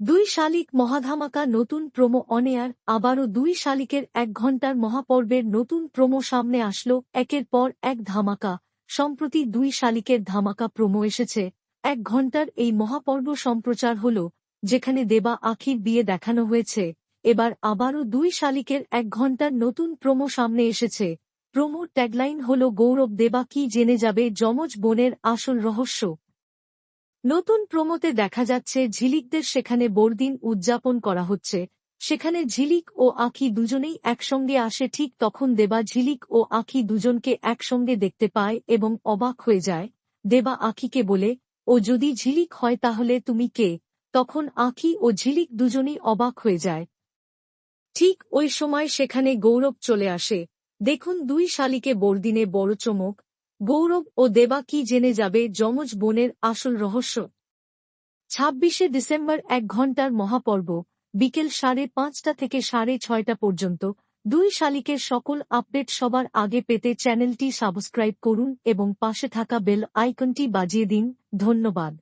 দুই শালিক মহাধামাকা নতুন প্রোমো অনেয়ার আবারও দুই শালিকের এক ঘণ্টার মহাপর্বের নতুন প্রোমো সামনে আসলো, একের পর এক ধামাকা। সম্প্রতি দুই শালিকের ধামাকা প্রোমো এসেছে। এক ঘণ্টার এই মহাপর্ব সম্প্রচার হল, যেখানে দেবা আখির বিয়ে দেখানো হয়েছে। এবার আবারও দুই শালিকের এক ঘণ্টার নতুন প্রোমো সামনে এসেছে। প্রোমো ট্যাগলাইন হল, গৌরব দেবা কি জেনে যাবে, যমজ বোনের আসল রহস্য? নতুন প্রোমোতে দেখা যাচ্ছে ঝিলিকদের সেখানে বড়দিন উদযাপন করা হচ্ছে। সেখানে ঝিলিক ও আখি দুজনেই একসঙ্গে আসে, ঠিক তখন দেবা ঝিলিক ও আখি দুজনকে একসঙ্গে দেখতে পায় এবং অবাক হয়ে যায়। দেবা আখিকে বলে, ও যদি ঝিলিক হয় তাহলে তুমি কে? তখন আখি ও ঝিলিক দুজনেই অবাক হয়ে যায়। ঠিক ওই সময় সেখানে গৌরব চলে আসে। দেখুন দুই শালিকে বড়দিনে বড় চমক গৌরব ও দেবা কি জেনে যাবে যমজ বোনের আসল রহস্য? ছাব্বিশে ডিসেম্বর এক ঘণ্টার মহাপর্ব, বিকেল সাড়ে পাঁচটা থেকে সাড়ে ছয়টা পর্যন্ত। দুই শালিকের সকল আপডেট সবার আগে পেতে চ্যানেলটি সাবস্ক্রাইব করুন এবং পাশে থাকা বেল আইকনটি বাজিয়ে দিন। ধন্যবাদ।